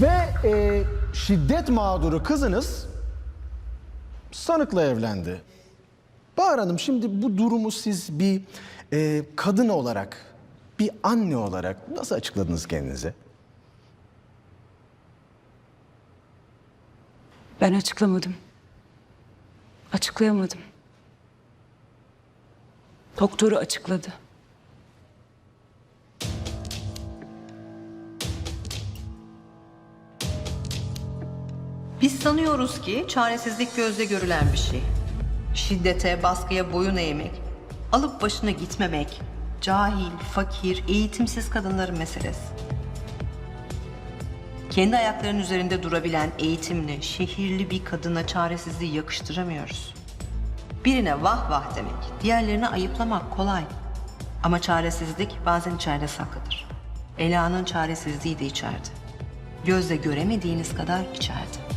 Ve e, şiddet mağduru kızınız sanıkla evlendi. Bahar Hanım şimdi bu durumu siz bir e, kadın olarak, bir anne olarak nasıl açıkladınız kendinize? Ben açıklamadım. Açıklayamadım. Doktoru açıkladı. Biz sanıyoruz ki çaresizlik gözle görülen bir şey. Şiddete, baskıya boyun eğmek, alıp başına gitmemek, cahil, fakir, eğitimsiz kadınların meselesi. Kendi ayaklarının üzerinde durabilen eğitimli, şehirli bir kadına çaresizliği yakıştıramıyoruz. Birine vah vah demek, diğerlerine ayıplamak kolay. Ama çaresizlik bazen içeride saklıdır. Ela'nın çaresizliği de içeride. Gözle göremediğiniz kadar içeride.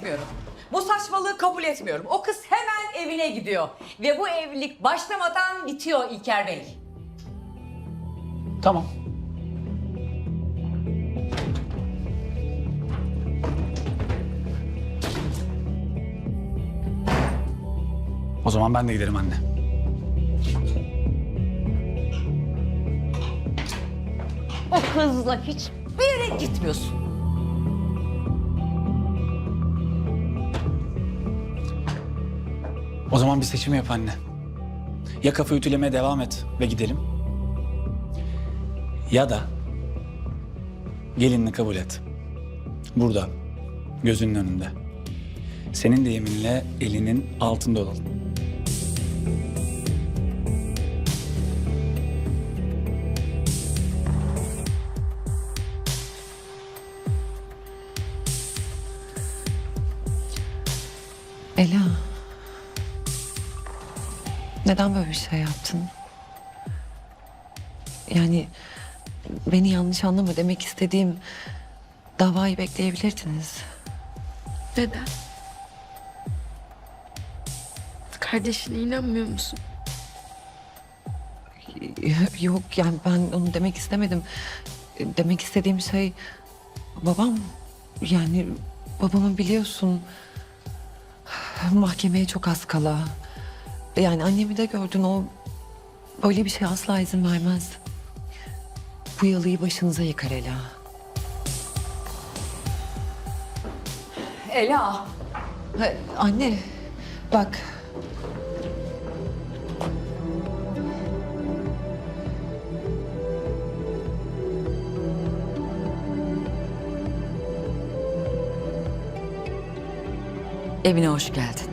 Etmiyorum. Bu saçmalığı kabul etmiyorum. O kız hemen evine gidiyor. Ve bu evlilik başlamadan bitiyor İlker Bey. Tamam. O zaman ben de giderim anne. O kızla hiç bir yere gitmiyorsun. O zaman bir seçim yap anne. Ya kafa ütülemeye devam et ve gidelim. Ya da gelinini kabul et. Burada, gözünün önünde. Senin de yeminle elinin altında olalım. Ela. Neden böyle bir şey yaptın? Yani beni yanlış anlama demek istediğim davayı bekleyebilirdiniz. Neden? Kardeşine inanmıyor musun? Yok yani ben onu demek istemedim. Demek istediğim şey babam yani babamı biliyorsun mahkemeye çok az kala. Yani annemi de gördün o böyle bir şey asla izin vermez. Bu yalıyı başınıza yıkar Ela. Ela. Ha, anne bak Evine hoş geldin.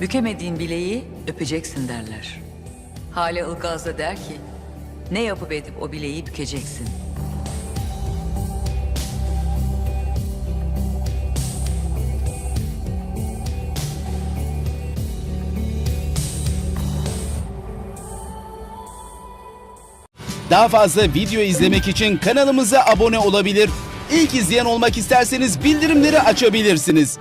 Bükemediğin bileği öpeceksin derler. Hale Ilgaz da der ki, ne yapıp edip o bileği bükeceksin. Daha fazla video izlemek için kanalımıza abone olabilir. İlk izleyen olmak isterseniz bildirimleri açabilirsiniz.